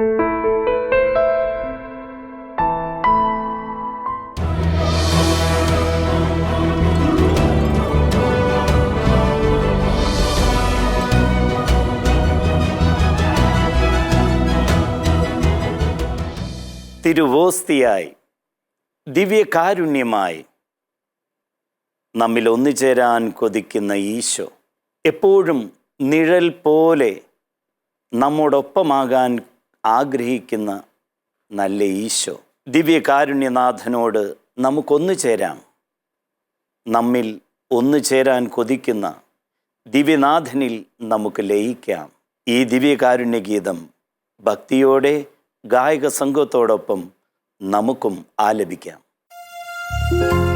തിരുവോസ്തിയായി ദിവ്യകാരുണ്യമായി നമ്മിൽ ഒന്നുചേരാൻ കൊതിക്കുന്ന ഈശോ എപ്പോഴും നിഴൽ പോലെ നമ്മോടൊപ്പമാകാൻ ആഗ്രഹിക്കുന്ന നല്ല ഈശോ. ദിവ്യകാരുണ്യനാഥനോട് നമുക്കൊന്നു ചേരാം. നമ്മിൽ ഒന്നു ചേരാൻ കൊതിക്കുന്ന ദിവ്യനാഥനിൽ നമുക്ക് ലയിക്കാം. ഈ ദിവ്യകാരുണ്യഗീതം ഭക്തിയോടെ ഗായക സംഘത്തോടൊപ്പം നമുക്കും ആലപിക്കാം. ദിവ്യകാരുണ്യം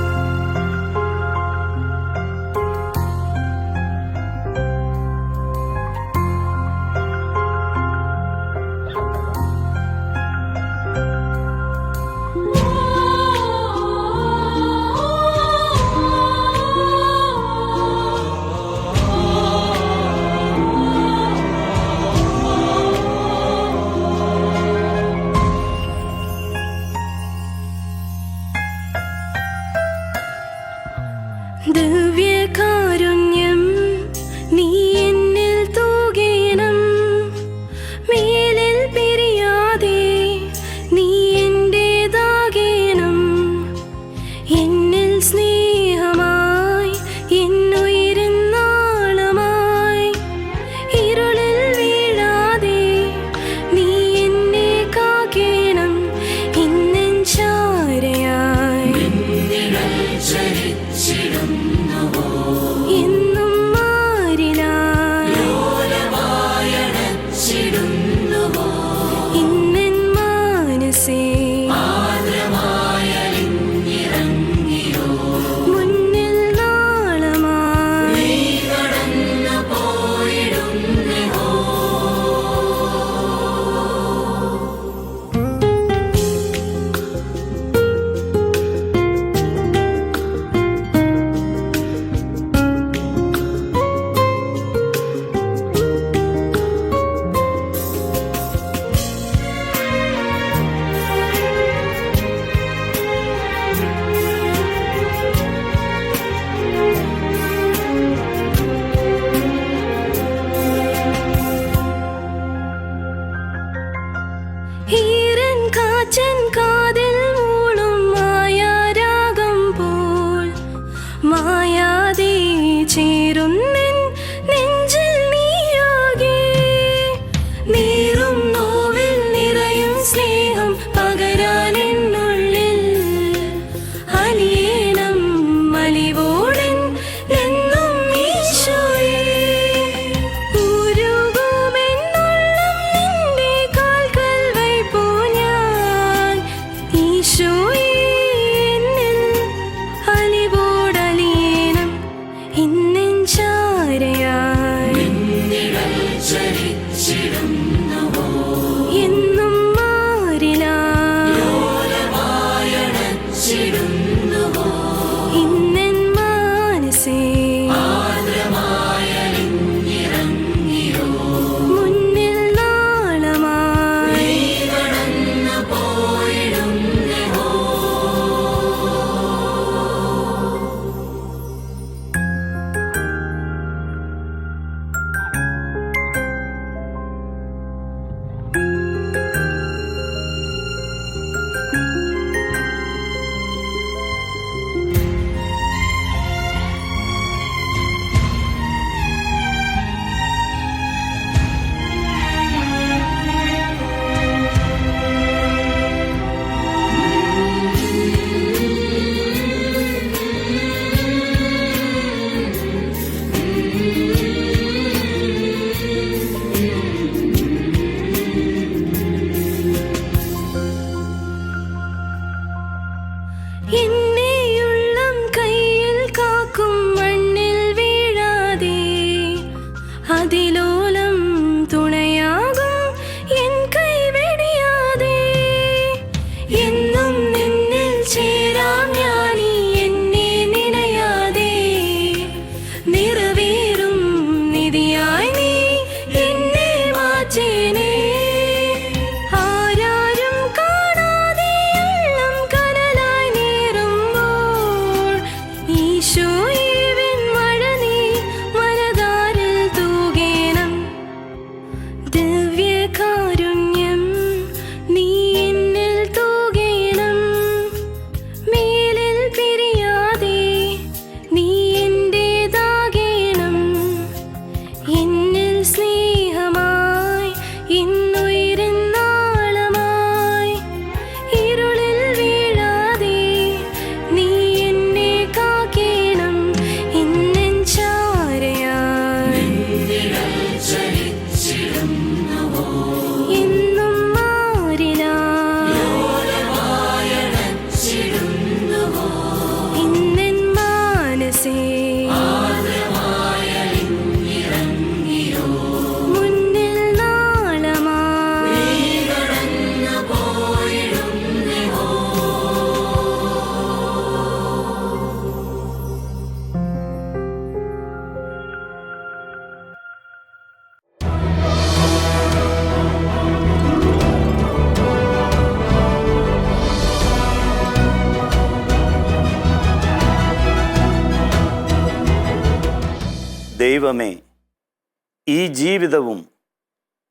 ഈ ജീവിതവും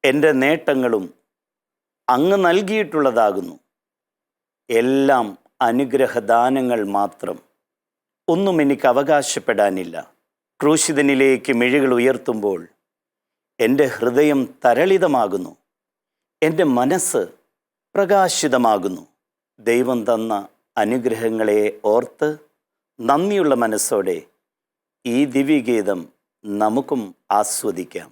എന്റെ നേട്ടങ്ങളും അങ്ങ് നൽകിയിട്ടുള്ളതാകുന്നു. എല്ലാം അനുഗ്രഹദാനങ്ങൾ മാത്രം. ഒന്നും എനിക്ക് അവകാശപ്പെടാനില്ല. ക്രൂശിതനിലേക്ക് മിഴികൾ ഉയർത്തുമ്പോൾ എന്റെ ഹൃദയം തരളിതമാകുന്നു. എന്റെ മനസ്സ് പ്രകാശിതമാകുന്നു. ദൈവം തന്ന അനുഗ്രഹങ്ങളെ ഓർത്ത് നന്ദിയുള്ള മനസ്സോടെ ഈ ദിവ്യഗീതം നമുക്കും ആസ്വദിക്കാം.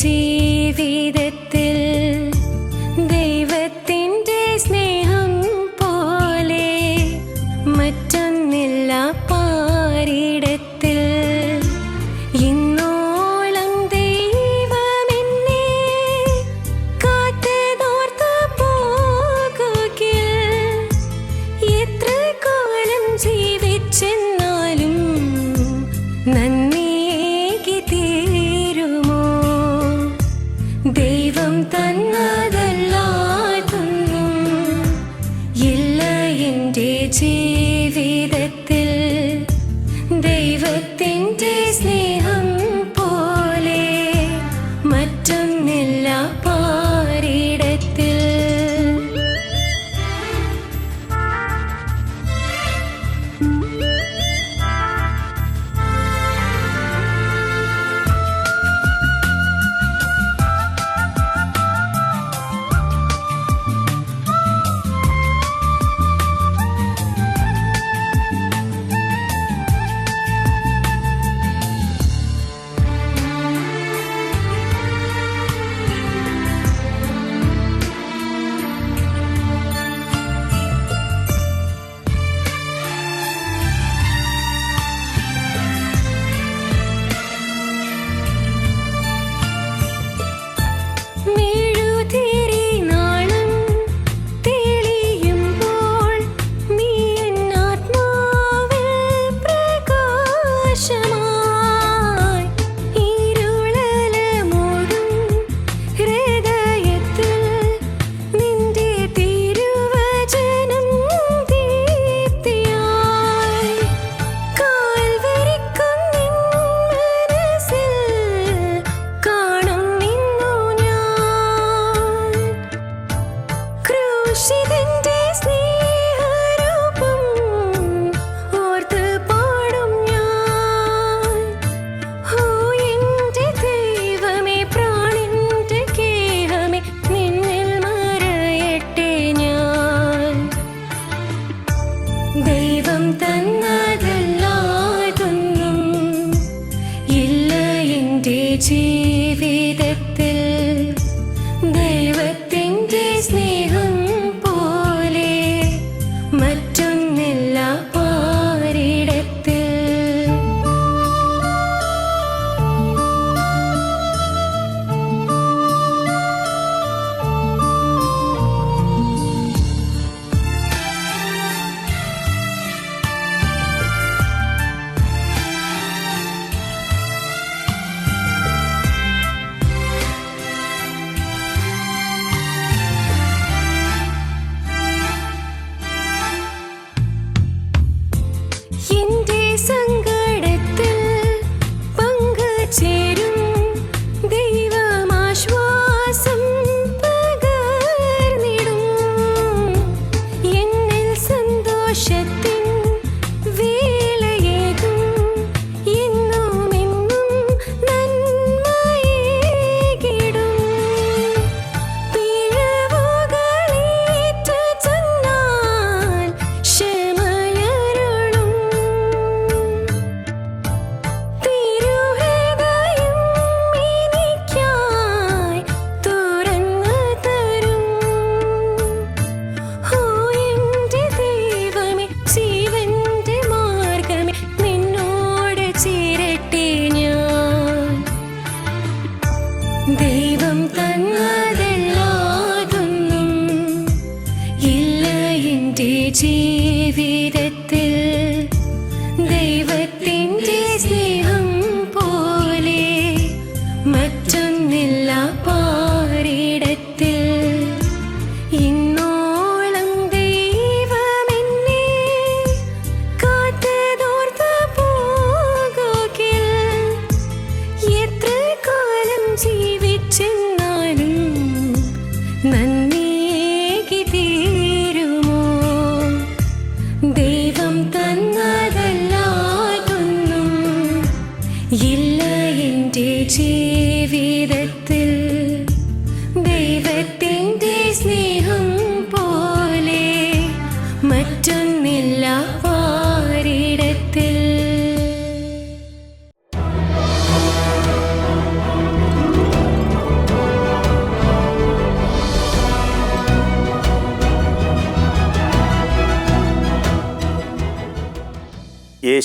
tea.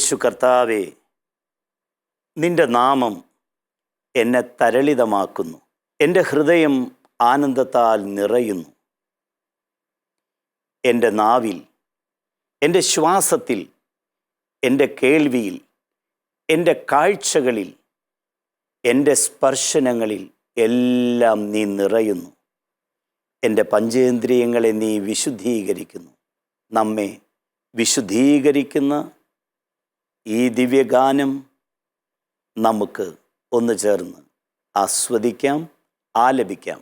യേശു കർത്താവേ നിന്റെ നാമം എന്നെ തരളിതമാക്കുന്നു. എന്റെ ഹൃദയം ആനന്ദത്താൽ നിറയുന്നു. എന്റെ നാവിൽ എന്റെ ശ്വാസത്തിൽ എന്റെ കേൾവിയിൽ എന്റെ കാഴ്ചകളിൽ എന്റെ സ്പർശനങ്ങളിൽ എല്ലാം നീ നിറയുന്നു. എന്റെ പഞ്ചേന്ദ്രിയങ്ങളെ നീ വിശുദ്ധീകരിക്കുന്നു. നമ്മെ വിശുദ്ധീകരിക്കുന്ന ഈ ദിവ്യഗാനം നമുക്ക് ഒന്ന് ചേർന്ന് ആസ്വദിക്കാം ആലപിക്കാം.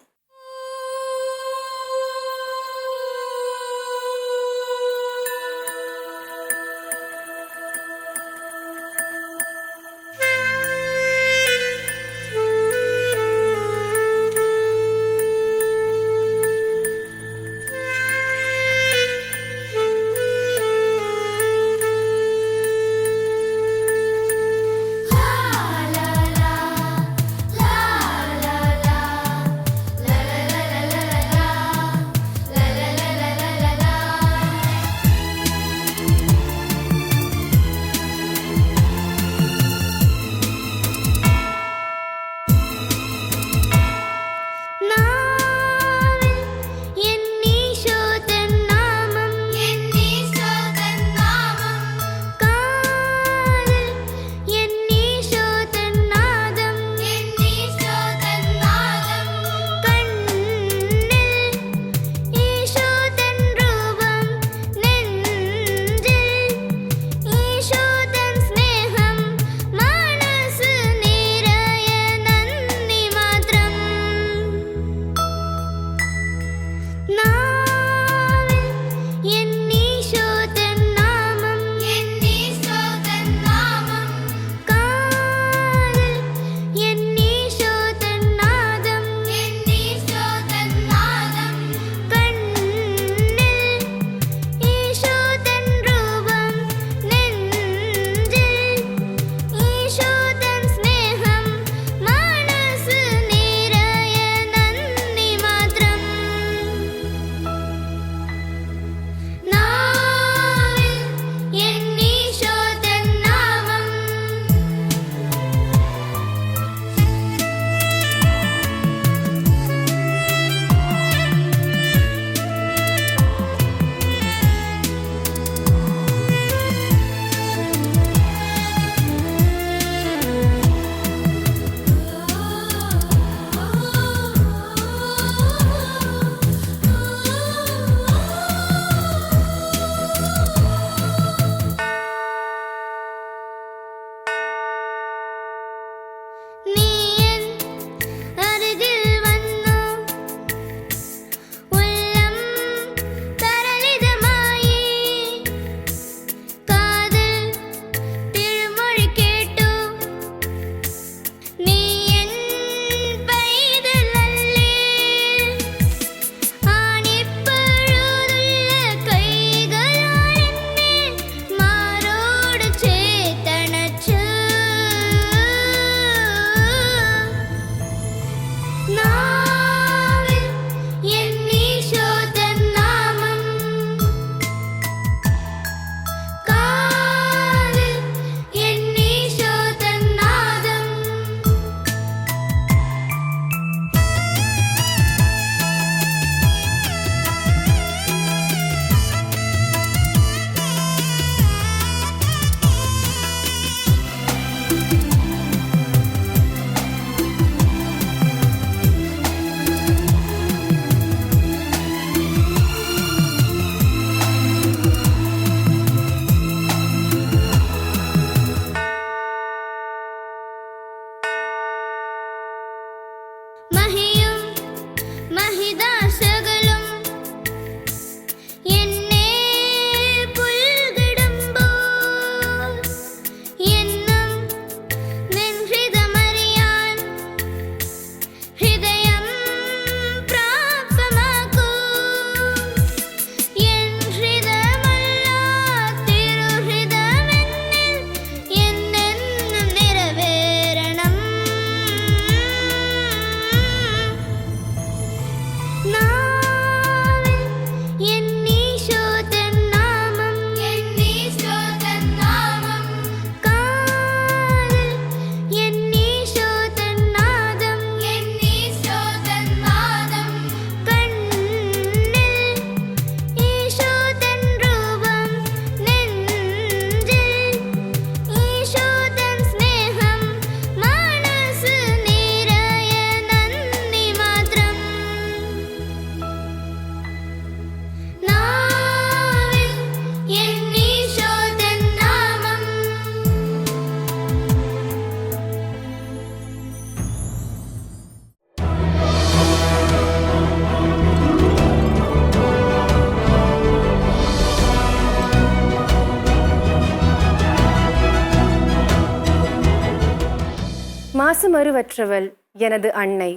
மறுவற்றவள் எனது அன்னை.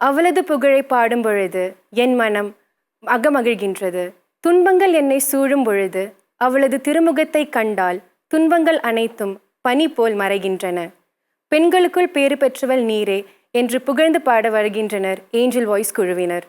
அவளது புகழை பாடும் பொழுது என் மனம் அகமகிழ்கின்றது. துன்பங்கள் என்னை சூழும் பொழுது அவளது திருமுகத்தை கண்டால் துன்பங்கள் அனைத்தும் பனி போல் மறைகின்றன. பெண்களுக்குள் பேறு பெற்றவள் நீரே என்று புகழ்ந்து பாட வருகின்றனர் ஏஞ்சல் வாய்ஸ் குழுவினர்.